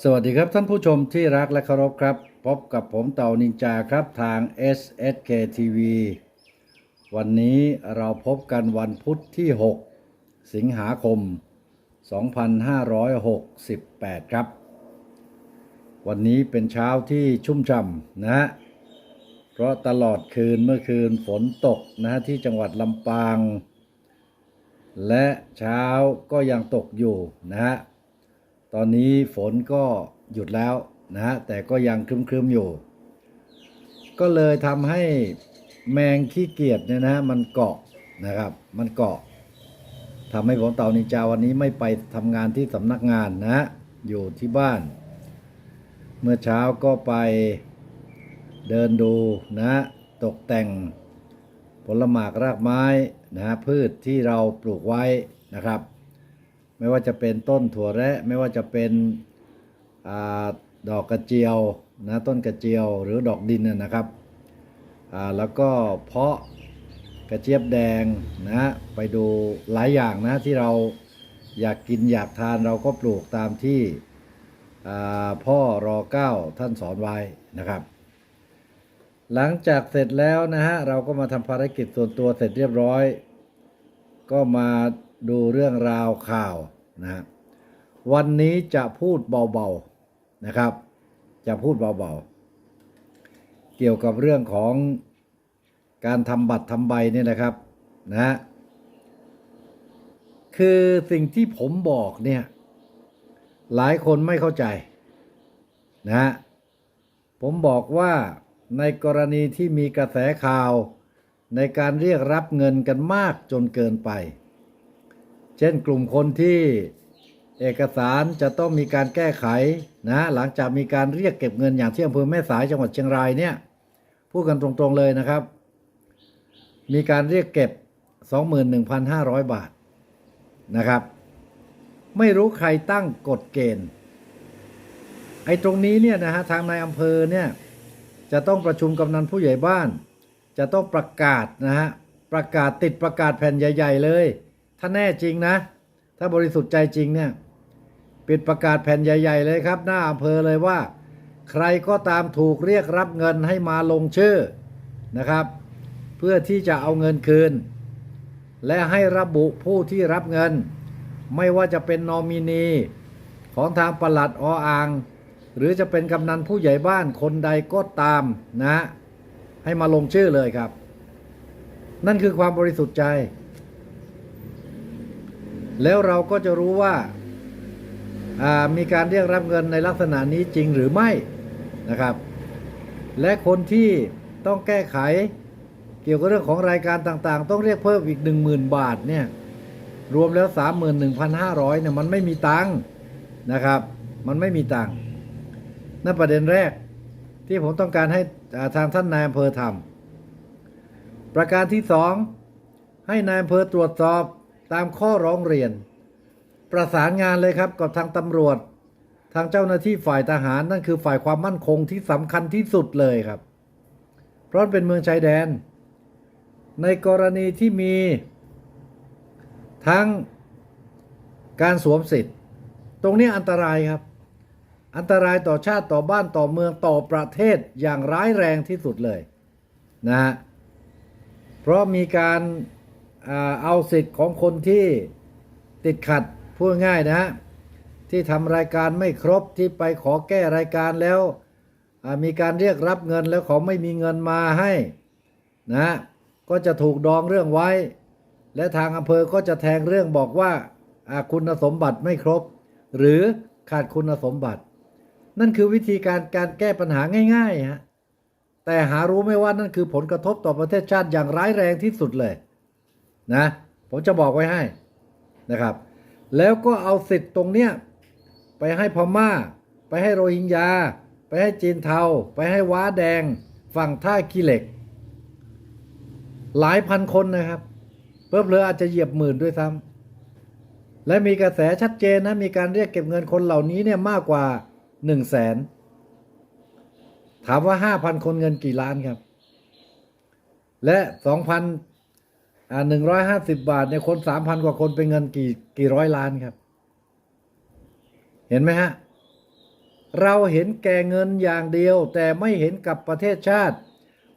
สวัสดีครับท่านผู้ชมที่รักและเคารพครับ พบกับผมเต่านินจาครับทาง SSK TV วันนี้เราพบกันวันพุธที่ 6 สิงหาคม 2568 ครับ วันนี้เป็นเช้าที่ชุ่มฉ่ำนะฮะเพราะตลอดคืนเมื่อคืนฝนตกนะฮะที่จังหวัดลำปาง และเช้าก็ยังตกอยู่นะฮะ ตอนนี้ฝนก็หยุดแล้วนะฮะแต่ก็ยังครึมๆอยู่ ก็เลยทำให้แมงขี้เกียจเนี่ยนะมันเกาะนะครับ มันเกาะทำให้ผมเต่านินจาวันนี้ไม่ไปทำงานที่สำนักงานนะ อยู่ที่บ้าน เมื่อเช้าก็ไปเดินดูนะ ตกแต่งผลหมากรากไม้นะพืชที่เราปลูกไว้นะครับ ไม่ว่าจะเป็นต้นถั่วแระ ไม่ว่าจะเป็นอดอกกระเจียวนะต้นกระเจียวหรือดอกดินนะครับแล้วก็เพาะกระเจี๊ยบแดงนะไปดูหลายอย่างนะที่เราอยากกินอยากทานเราก็ปลูกตามที่พ่อรอเก้าท่านสอนไว้นะครับ หลังจากเสร็จแล้วนะฮะเราก็มาทำภารกิจส่วนตัวเสร็จเรียบร้อย ก็มาดูเรื่องราวข่าว นะวันนี้จะพูดเบาๆนะครับ จะพูดเบาๆ เกี่ยวกับเรื่องของการทำบัตรทำใบเนี่ยนะครับนะคือสิ่งที่ผมบอกเนี่ยหลายคนไม่เข้าใจนะผมบอกว่าในกรณีที่มีกระแสข่าวในการเรียกรับเงินกันมากจนเกินไป ช่นกลุ่มคนที่เอกสารจะต้องมีการแก้ไขนะหลังจากมีการเรียกเก็บเงินอย่างที่อำเภอแม่สายจังหวัดเชียงรายเนี่ยพูดกันตรงๆเลยนะครับ มีการเรียกเก็บ 21,500 บาทนะครับ ไม่รู้ใครตั้งกฎเกณฑ์ ไอ้ตรงนี้เนี่ยนะฮะทางนายอำเภอเนี่ยจะต้องประชุมกำนันผู้ใหญ่บ้าน จะต้องประกาศนะฮะประกาศติดประกาศแผ่นใหญ่ ๆ เลย ถ้าแน่จริงนะ ถ้าบริสุทธิ์ใจจริงเนี่ย ปิดประกาศแผ่นใหญ่ ๆ เลยครับ หน้าอำเภอเลยว่า ใครก็ตามถูกเรียกรับเงินให้มาลงชื่อนะครับ เพื่อที่จะเอาเงินคืน และให้ระบุผู้ที่รับเงิน ไม่ว่าจะเป็นนอมินี ของทางปลัดออ่าง หรือจะเป็นกำนันผู้ใหญ่บ้านคนใดก็ตามนะ ให้มาลงชื่อเลยครับ นั่นคือความบริสุทธิ์ใจ แล้วเราก็จะรู้ว่ามีการเรียกรับเงินในลักษณะนี้จริงหรือไม่นะครับ และคนที่ต้องแก้ไขเกี่ยวกับเรื่องของรายการต่างๆ ต้องเรียกเพิ่มอีก 10,000 บาทเนี่ยรวมแล้ว 31,500เนี่ยมันไม่มีตังค์นะครับ มันไม่มีตังค์นั่นประเด็นแรกที่ผมต้องการให้ทางท่านนายอำเภอทำประการที่สองให้นายอำเภอตรวจสอบ ตามข้อร้องเรียน ประสานงานเลยครับกับทางตำรวจ ทางเจ้าหน้าที่ฝ่ายทหารนั่นคือฝ่ายความมั่นคงที่สำคัญที่สุดเลยครับ เพราะเป็นเมืองชายแดน ในกรณีที่มี ทั้งการสวมสิทธิ์ ตรงนี้อันตรายครับ อันตรายต่อชาติต่อบ้านต่อเมืองต่อประเทศอย่างร้ายแรงที่สุดเลยนะฮะเพราะมีการ เอาสิทธิ์ของคนที่ติดขัดพูดง่ายนะฮะที่ทำรายการไม่ครบที่ไปขอแก้รายการแล้วมีการเรียกรับเงินแล้วเขาไม่มีเงินมาให้นะก็จะถูกดองเรื่องไว้ และทางอำเภอก็จะแทงเรื่องบอกว่าคุณสมบัติไม่ครบ หรือขาดคุณสมบัติ นั่นคือวิธีการการแก้ปัญหาง่ายๆฮะแต่หารู้ไหมว่านั่นคือผลกระทบต่อประเทศชาติอย่างร้ายแรงที่สุดเลย นะ ผมจะบอกไว้ให้นะครับ แล้วก็เอาสิทธิ์ตรงเนี้ยไปให้พม่า ไปให้โรฮิงญา ไปให้จีนเทา ไปให้ว้าแดง ฝั่งท่าขี้เหล็ก หลายพันคนนะครับเพิ่มเลยอาจจะเหยียบหมื่นด้วยซ้ำและมีกระแสชัดเจนนะมีการเรียกเก็บเงินคนเหล่านี้เนี่ยมากกว่าหนึ่งแสนถามว่าห้าพันคนเงินกี่ล้านครับ และสองพัน อ่าหนึ่งร้อยห้าสิบบาทเนี่ยคนสามพันกว่าคนเป็นเงินกี่กี่ร้อยล้านครับ เห็นไหมฮะ เราเห็นแก่เงินอย่างเดียว แต่ไม่เห็นกับประเทศชาติ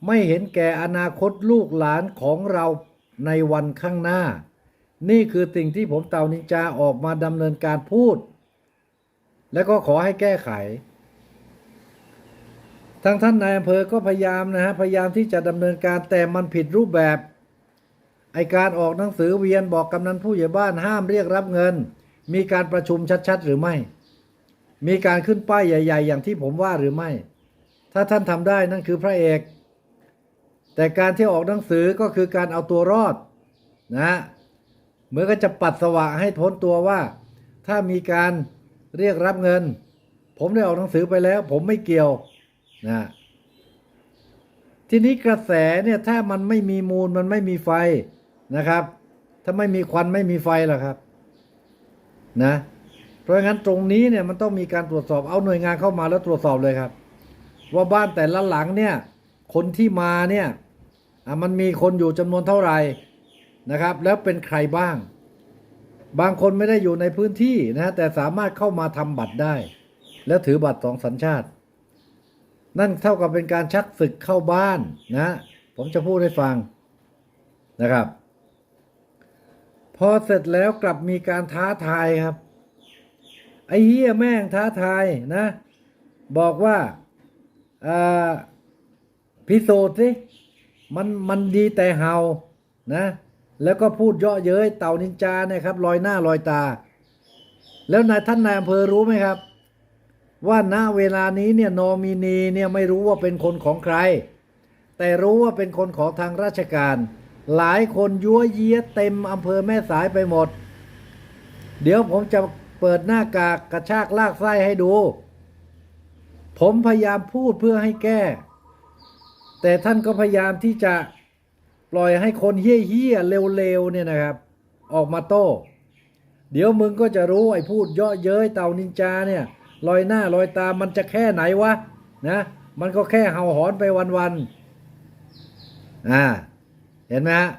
ไม่เห็นแก่อนาคตลูกหลานของเราในวันข้างหน้า นี่คือสิ่งที่ผมเต่านินจาออกมาดำเนินการพูด แล้วก็ขอให้แก้ไขทางท่านนายอำเภอก็พยายามนะฮะพยายามที่จะดำเนินการแต่มันผิดรูปแบบ ไอการออกหนังสือเวียนบอกกำนันผู้ใหญ่บ้านห้ามเรียกรับเงิน มีการประชุมชัดๆ หรือไม่ มีการขึ้นป้ายใหญ่ ๆ อย่างที่ผมว่าหรือไม่ ถ้าท่านทำได้นั่นคือพระเอก แต่การที่ออกหนังสือก็คือการเอาตัวรอดนะเหมือนก็จะปัดสวะให้พ้นตัวว่า ถ้ามีการเรียกรับเงิน ผมได้ออกหนังสือไปแล้ว ผมไม่เกี่ยวนะทีนี้กระแสเนี่ยถ้ามันไม่มีมูลมันไม่มีไฟ นะครับ ถ้าไม่มีควันไม่มีไฟล่ะครับนะเพราะงั้นตรงนี้เนี่ยมันต้องมีการตรวจสอบเอาหน่วยงานเข้ามาแล้วตรวจสอบเลยครับ ว่าบ้านแต่ละหลังเนี่ยคนที่มาเนี่ยอะมันมีคนอยู่จำนวนเท่าไหร่นะครับ แล้วเป็นใครบ้าง บางคนไม่ได้อยู่ในพื้นที่นะแต่สามารถเข้ามาทำบัตรได้ แล้วถือบัตรสองสัญชาติ นั่นเท่ากับเป็นการชักศึกเข้าบ้านนะ ผมจะพูดให้ฟังนะครับ พอเสร็จแล้วกลับมีการท้าทายครับ ไอ้เฮียแม่งท้าทายนะ บอกว่าพิสูจน์สิมันมันดีแต่เฮานะ แล้วก็พูดเยาะเย้ยเต่านินจาเนี่ยครับลอยหน้าลอยตา แล้วนายท่านนายอำเภอรู้ไหมครับ ว่าณเวลานี้เนี่ยนอมินีเนี่ยไม่รู้ว่าเป็นคนของใคร แต่รู้ว่าเป็นคนของทางราชการ หลายคนยั่วเยี้ยเต็มอำเภอแม่สายไปหมด เดี๋ยวผมจะเปิดหน้ากากกระชากลากไส้ให้ดู ผมพยายามพูดเพื่อให้แก้ แต่ท่านก็พยายามที่จะปล่อยให้คนเฮี้ยๆเร็วๆเนี่ยนะครับ ออกมาโต้ เดี๋ยวมึงก็จะรู้ไอ้พูดเยาะเย้ยเต่านินจาเนี่ยลอยหน้าลอยตามันจะแค่ไหนวะนะ มันก็แค่เห่าหอนไปวันๆอ่า เห็นไหมฮะ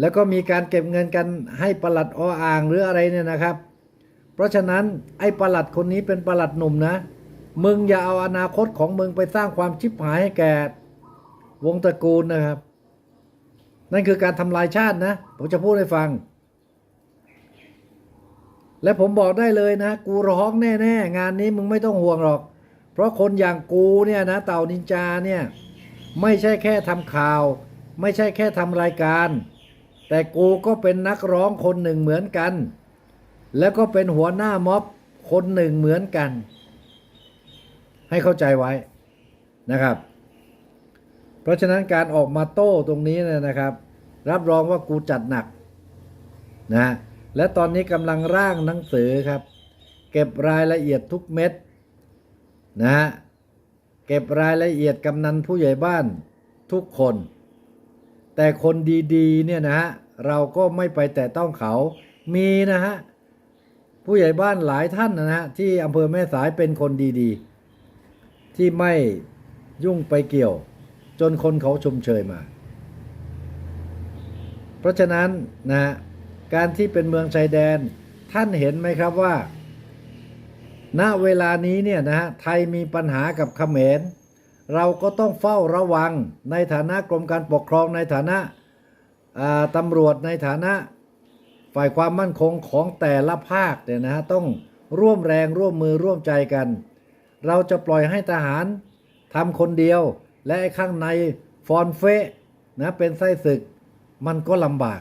แล้วก็มีการเก็บเงินกันให้ประหลัดออ่างหรืออะไรเนี่ยนะครับ เพราะฉะนั้นไอ้ประหลัดคนนี้เป็นประหลัดหนุ่มนะ มึงอย่าเอาอนาคตของมึงไปสร้างความชิบหายให้แก่วงตระกูลนะครับ นั่นคือการทำลายชาตินะ ผมจะพูดให้ฟัง และผมบอกได้เลยนะ กูร้องแน่ ๆ งานนี้มึงไม่ต้องห่วงหรอก เพราะคนอย่างกูเนี่ยนะ เต่านินจาเนี่ย ไม่ใช่แค่ทำข่าว ไม่ใช่แค่ทำรายการ แต่กูก็เป็นนักร้องคนหนึ่งเหมือนกัน แล้วก็เป็นหัวหน้าม็อบคนหนึ่งเหมือนกัน ให้เข้าใจไว้นะครับ เพราะฉะนั้นการออกมาโต้ตรงนี้เนยนะครับ รับรองว่ากูจัดหนักนะและตอนนี้กำลังร่างหนังสือครับ เก็บรายละเอียดทุกเม็ดนะฮะ เก็บรายละเอียดกำนันผู้ใหญ่บ้านทุกคน แต่คนดีๆเนี่ยนะฮะเราก็ไม่ไปแต่ต้องเขามีนะฮะผู้ใหญ่บ้านหลายท่านนะฮะที่อำเภอแม่สายเป็นคนดีๆ ที่ไม่ยุ่งไปเกี่ยว จนคนเขาชมเชยมา เพราะฉะนั้นนะฮะการที่เป็นเมืองชายแดนท่านเห็นไหมครับว่า ณเวลานี้เนี่ยนะฮะไทยมีปัญหากับเขมร เราก็ต้องเฝ้าระวังในฐานะกรมการปกครองในฐานะาตำรวจในฐานะฝ่ายความมั่นคงของแต่ละภาคเนี่ยนะฮะต้องร่วมแรงร่วมมือร่วมใจกัน เราจะปล่อยให้ทหารทำคนเดียว และข้างในฟอนเฟะนะเป็นไส้ศึกมันก็ลำบาก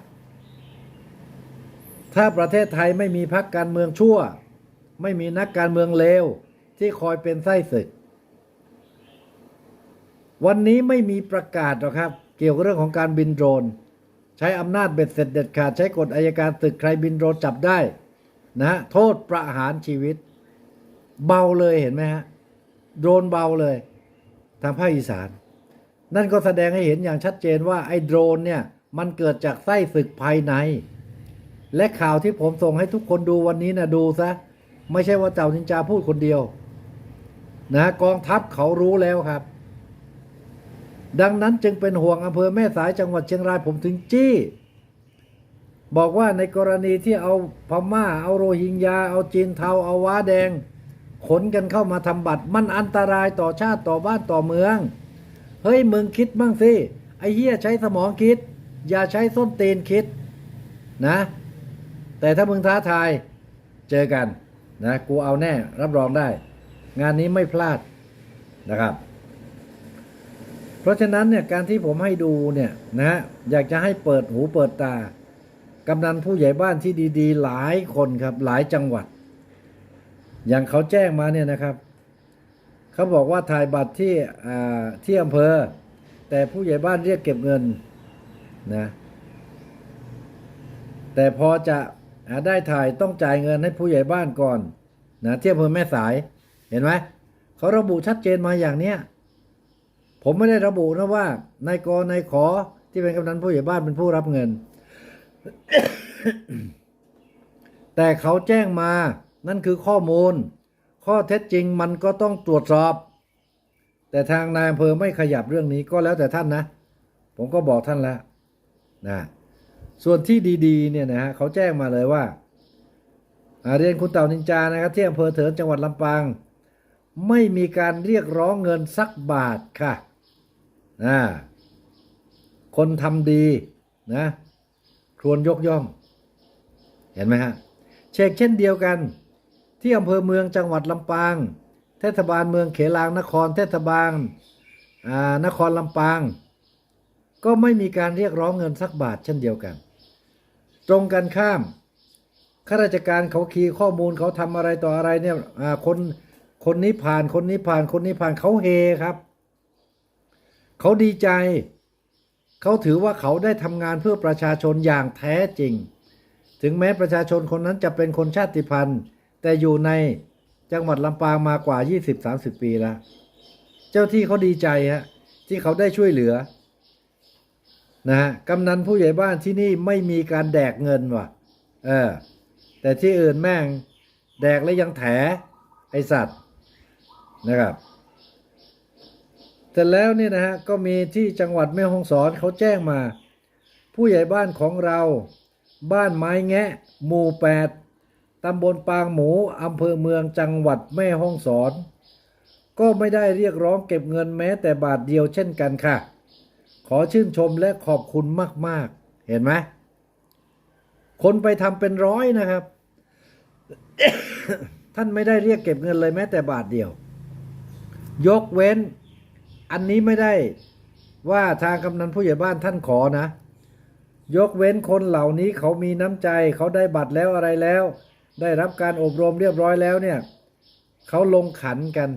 ถ้าประเทศไทยไม่มีพักการเมืองชั่ว ไม่มีนักการเมืองเลวที่คอยเป็นไส้ศึก วันนี้ไม่มีประกาศหรอกครับ เกี่ยวกับเรื่องของการบินโดรน ใช้อำนาจเบ็ดเสร็จเด็ดขาด ใช้กฎอายการศึกใครบินโดรนจับได้นะฮะโทษประหารชีวิต เบาเลยเห็นไหมฮะโดรนเบาเลยทางภาคอีสาน นั่นก็แสดงให้เห็นอย่างชัดเจนว่าไอ้โดรนเนี่ยมันเกิดจากไส้ศึกภายใน และข่าวที่ผมส่งให้ทุกคนดูวันนี้นะดูซะ ไม่ใช่ว่าเจ้านินจาพูดคนเดียว นะกองทัพเขารู้แล้วครับ ดังนั้นจึงเป็นห่วงอำเภอแม่สายจังหวัดเชียงรายผมถึงจี้ บอกว่าในกรณีที่เอาพม่า เอาโรฮิงญา เอาจีนเทาเอาว้าแดง ขนกันเข้ามาทำบัตร มันอันตรายต่อชาติต่อบ้านต่อเมือง เฮ้ยมึงคิดบ้างสิไอ้เหี้ยใช้สมองคิด อย่าใช้ส้นตีนคิดนะ แต่ถ้ามึงท้าทายเจอกัน นะกูเอาแน่รับรองได้ งานนี้ไม่พลาดนะครับ เพราะฉะนั้นเนี่ยการที่ผมให้ดูเนี่ยนะอยากจะให้เปิดหูเปิดตากำนันผู้ใหญ่บ้านที่ดีๆ หลายคนครับหลายจังหวัด อย่างเขาแจ้งมาเนี่ยนะครับเขาบอกว่าถ่ายบัตรที่ที่อำเภอ แต่ผู้ใหญ่บ้านเรียกเก็บเงินนะแต่พอจะ ได้ถ่ายต้องจ่ายเงินให้ผู้ใหญ่บ้านก่อนนะที่อำเภอแม่สายเห็นไหมเขาระบุชัดเจนมาอย่างเนี้ยผมไม่ได้ระบุนะว่านายกนายขอที่เป็นกำนันผู้ใหญ่บ้านเป็นผู้รับเงิน แต่เขาแจ้งมานั่นคือข้อมูล ข้อเท็จจริงมันก็ต้องตรวจสอบ แต่ทางนายอำเภอไม่ขยับเรื่องนี้ก็แล้วแต่ท่านนะ ผมก็บอกท่านแล้วนะ ส่วนที่ดีๆเนี่ยนะฮะเขาแจ้งมาเลยว่าอาเรียนคุณเต่านินจานะครับที่อำเภอเถินจังหวัดลำปางไม่มีการเรียกร้องเงินสักบาทค่ะนะคนทำดีนะควรยกย่อง เห็นไหมฮะเชกเช่นเดียวกัน ที่อำเภอเมืองจังหวัดลำปาง เทศบาลเมืองเขลางนครเทศบาลอ่านครลำปาง ก็ไม่มีการเรียกร้องเงินสักบาทเช่นเดียวกัน ตรงกันข้ามข้าราชการเขาคีย์ข้อมูลเขาทำอะไรต่ออะไรเนี่ยคนคนนี้ผ่านคนนี้ผ่านคนนี้ผ่านเขาเฮครับ เขาดีใจ เขาถือว่าเขาได้ทำงานเพื่อประชาชนอย่างแท้จริง ถึงแม้ประชาชนคนนั้นจะเป็นคนชาติพันธุ์ แต่อยู่ในจังหวัดลำปางมากว่า 20-30 ปีแล้ว เจ้าที่เขาดีใจฮะที่เขาได้ช่วยเหลือ นะฮะกำนันผู้ใหญ่บ้านที่นี่ไม่มีการแดกเงินว่ะ เออ แต่ที่อื่นแม่งแดกแล้วยังแถไอสัตว์นะครับแต่แล้วเนี่ยนะฮะก็มีที่จังหวัดแม่ฮ่องสอนเขาแจ้งมา ผู้ใหญ่บ้านของเรา บ้านไม้แงะ หมู่แปดตำบลปางหมูอำเภอเมืองจังหวัดแม่ฮ่องสอน ก็ไม่ได้เรียกร้องเก็บเงินแม้แต่บาทเดียวเช่นกันค่ะ ขอชื่นชมและขอบคุณมาก ๆ เห็นไหมคนไปทำเป็นร้อยนะครับ ท่านไม่ได้เรียกเก็บเงินเลยแม้แต่บาทเดียว ยกเว้น อันนี้ไม่ได้ว่าทางกำนันผู้ใหญ่บ้านท่านขอนะ ยกเว้นคนเหล่านี้เขามีน้ำใจเขาได้บัตรแล้วอะไรแล้ว ได้รับการอบรมเรียบร้อยแล้วเนี่ยเขาลงขันกัน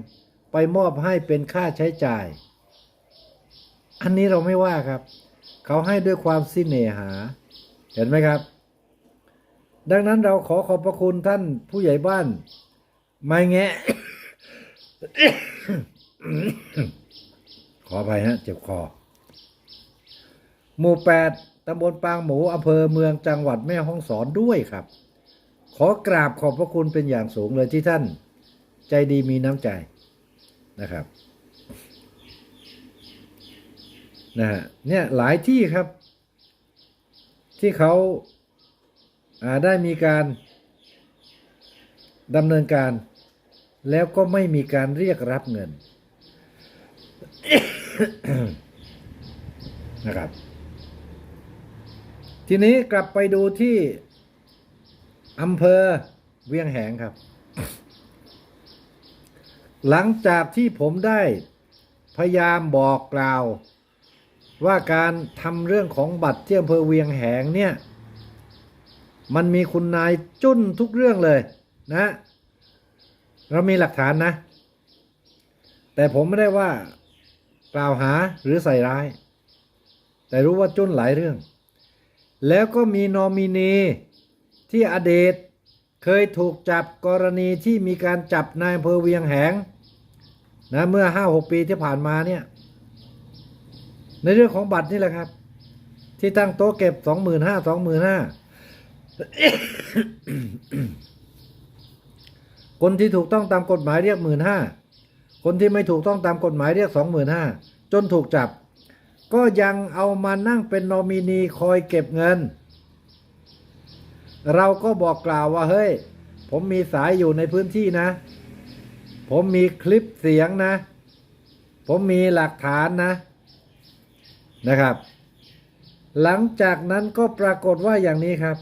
ไปมอบให้เป็นค่าใช้จ่าย อันนี้เราไม่ว่าครับ เขาให้ด้วยความสิ้นเหหา เห็นไหมครับ ดังนั้นเราขอขอบพระคุณท่านผู้ใหญ่บ้าน ไม่แงะขออภัยฮะ เจ็บคอ หมู่แปดตำบลปางหมูอำเภอเมืองจังหวัดแม่ฮ่องสอนด้วยครับ ขอกราบขอบพระคุณเป็นอย่างสูงเลยที่ท่าน ใจดีมีน้ำใจนะครับ นะเนี่ยหลายที่ครับ ที่เขาาได้มีการดำเนินการแล้วก็ไม่มีการเรียกรับเงินนะครับ ทีนี้กลับไปดูที่อำเภอเวียงแหงครับ หลังจากที่ผมได้พยายามบอกกล่าว ว่าการทำเรื่องของบัตรที่อำเภอเวียงแหงเนี่ย มันมีคุณนายจุ้นทุกเรื่องเลยนะ เรามีหลักฐานนะ แต่ผมไม่ได้ว่ากล่าวหาหรือใส่ร้าย แต่รู้ว่าจุ้นหลายเรื่อง แล้วก็มีนอมินีที่อดีตเคยถูกจับกรณีที่มีการจับนายอำเภอเวียงแหงนะเมื่อห้าหกปีที่ผ่านมาเนี่ย ในเรื่องของบัตรนี่แหละครับ ที่ตั้งโต๊ะเก็บสองหมื่นห้าสองหมื่นห้าคนที่ถูกต้องตามกฎหมายเรียกหมื่นห้าคนที่ไม่ถูกต้องตามกฎหมายเรียกสองหมื่นห้าจนถูกจับ ก็ยังเอามานั่งเป็นนอมินีคอยเก็บเงิน เราก็บอกกล่าวว่าเฮ้ย ผมมีสายอยู่ในพื้นที่นะ ผมมีคลิปเสียงนะ ผมมีหลักฐานนะ นะครับ หลังจากนั้นก็ปรากฏว่าอย่างนี้ครับ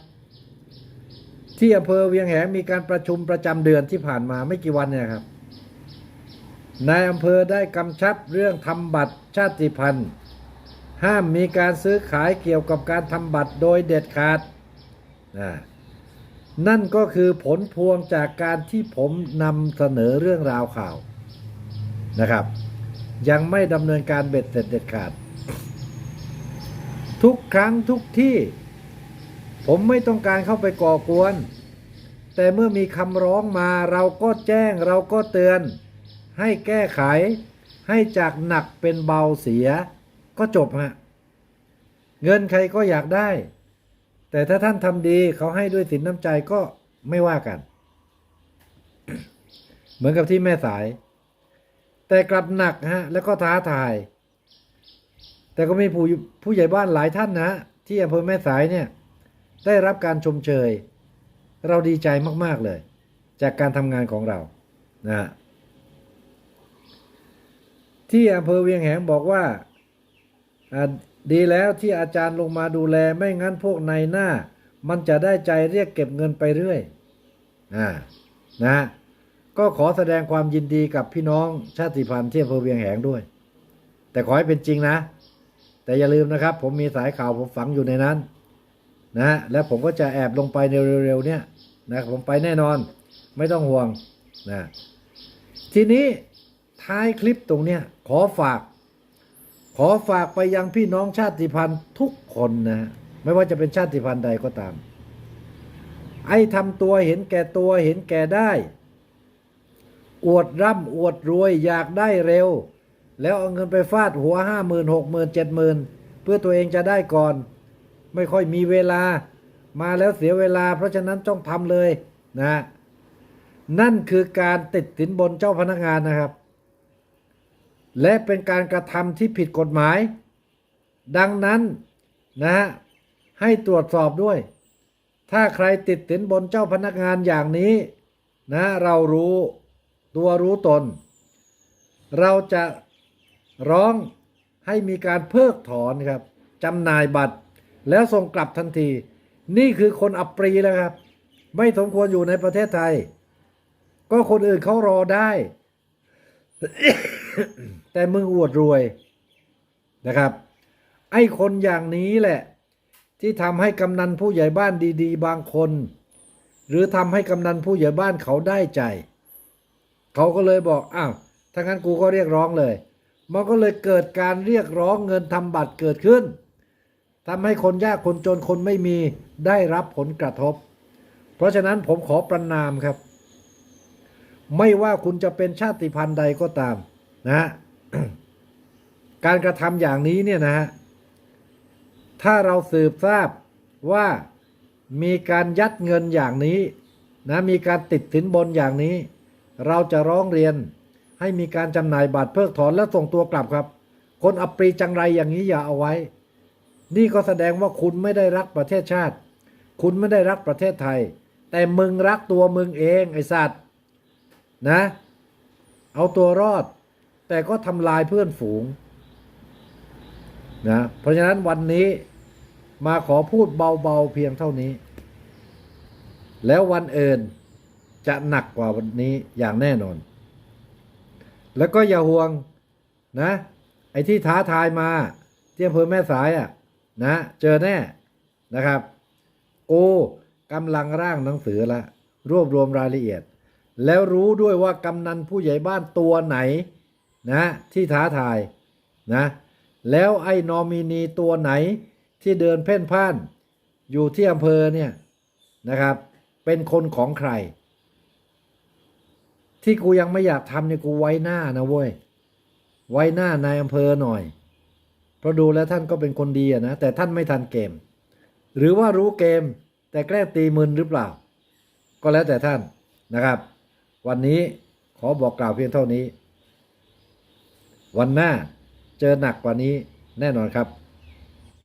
ที่อำเภอเวียงแหงมีการประชุมประจำเดือนที่ผ่านมาไม่กี่วันเนี่ยครับนายอำเภอได้กำชับเรื่องทำบัตรชาติพันธุ์ ห้ามมีการซื้อขายเกี่ยวกับการทำบัตรโดยเด็ดขาดนะนั่นก็คือผลพวงจากการที่ผมนำเสนอเรื่องราวข่าวนะครับ ยังไม่ดำเนินการเบ็ดเสร็จเด็ดขาด ทุกครั้งทุกที่ ผมไม่ต้องการเข้าไปก่อกวน แต่เมื่อมีคำร้องมาเราก็แจ้งเราก็เตือน ให้แก้ไข ให้จากหนักเป็นเบาเสีย ก็จบฮะเงินใครก็อยากได้ แต่ถ้าท่านทำดีเขาให้ด้วยสินน้ำใจก็ไม่ว่ากัน เหมือนกับที่แม่สาย แต่กลับหนักฮะแล้วก็ท้าทาย แต่ก็มีผู้ผู้ใหญ่บ้านหลายท่านนะ ที่อำเภอแม่สายเนี่ย ได้รับการชมเชย เราดีใจมาก ๆ เลย จากการทำงานของเรานะที่อำเภอเวียงแหงบอกว่าดีแล้วที่อาจารย์ลงมาดูแลไม่งั้นพวกในหน้า มันจะได้ใจเรียกเก็บเงินไปเรื่อยอ่านะก็ขอแสดงความยินดีกับพี่น้องชาติพันธุ์ที่อำเภอเวียงแหงด้วย แต่ขอให้เป็นจริงนะ แต่อย่าลืมนะครับ ผมมีสายข่าวผมฝังอยู่ในนั้น นะ แล้วผมก็จะแอบลงไปในเร็วๆเนี่ยนะผมไปแน่นอน ไม่ต้องห่วงนะทีนี้ท้ายคลิปตรงเนี้ยขอฝาก ขอฝากไปยังพี่น้องชาติพันธุ์ทุกคนนะไม่ว่าจะเป็นชาติพันธุ์ใดก็ตาม ไอ้ทำตัวเห็นแก่ตัวเห็นแก่ได้ อวดร่ำอวดรวยอยากได้เร็ว แล้วเอาเงินไปฟาดหัวห้าหมื่นหกหมื่นเจ็ดหมื่นเพื่อตัวเองจะได้ก่อน ไม่ค่อยมีเวลา มาแล้วเสียเวลา เพราะฉะนั้นต้องทำเลยนะ นั่นคือการติดสินบนเจ้าพนักงานนะครับ และเป็นการกระทำที่ผิดกฎหมาย ดังนั้นนะฮะให้ตรวจสอบด้วย ถ้าใครติดสินบนเจ้าพนักงานอย่างนี้นะเรารู้ตัวรู้ตน เราจะ ร้องให้มีการเพิกถอนครับจำหน่ายบัตร แล้วส่งกลับทันที นี่คือคนอับปรีแล้วครับ ไม่สมควรอยู่ในประเทศไทย ก็คนอื่นเขารอได้ แต่มึงอวดรวยนะครับ ไอ้คนอย่างนี้แหละ ที่ทำให้กำนันผู้ใหญ่บ้านดีๆ บางคน หรือทำให้กำนันผู้ใหญ่บ้านเขาได้ใจ เขาก็เลยบอกอ้าวถ้างั้นกูก็เรียกร้องเลย มันก็เลยเกิดการเรียกร้องเงินทำบัตรเกิดขึ้นทำให้คนยากคนจนคนไม่มีได้รับผลกระทบ เพราะฉะนั้นผมขอประนามครับ ไม่ว่าคุณจะเป็นชาติพันธุ์ใดก็ตามนะฮะการกระทำอย่างนี้เนี่ยนะฮะ ถ้าเราสืบทราบว่ามีการยัดเงินอย่างนี้นะมีการติดสินบนอย่างนี้ เราจะร้องเรียน ให้มีการจำหน่ายบัตรเพิกถอนและส่งตัวกลับครับ คนอัปรีจังไรอย่างนี้อย่าเอาไว้ นี่ก็แสดงว่าคุณไม่ได้รักประเทศชาติ คุณไม่ได้รักประเทศไทย แต่มึงรักตัวมึงเองไอ้สัตว์นะ เอาตัวรอด แต่ก็ทำลายเพื่อนฝูงนะเพราะฉะนั้นวันนี้มาขอพูดเบาๆเพียงเท่านี้ แล้ววันเอินจะหนักกว่าวันนี้อย่างแน่นอน แล้วก็อย่าห่วงนะ ไอ้ที่ท้าทายมาที่อำเภอแม่สายอะนะเจอแน่นะครับกูกำลังร่างหนังสือละรวบรวมรายละเอียด แล้วรู้ด้วยว่ากำนันผู้ใหญ่บ้านตัวไหนนะที่ท้าทายนะแล้วไอ้นอมินีตัวไหนที่เดินเพ่นพ่าน อยู่ที่อำเภอเนี่ยนะครับ เป็นคนของใคร ที่กูยังไม่อยากทำเนี่ยกูไว้หน้านะเว้ย ไว้หน้านายอำเภอหน่อย เพราะดูแล้วท่านก็เป็นคนดีอะนะ แต่ท่านไม่ทันเกม หรือว่ารู้เกม แต่แกล้งตีมึนหรือเปล่า ก็แล้วแต่ท่านนะครับ วันนี้ขอบอกกล่าวเพียงเท่านี้ วันหน้าเจอหนักกว่านี้แน่นอนครับ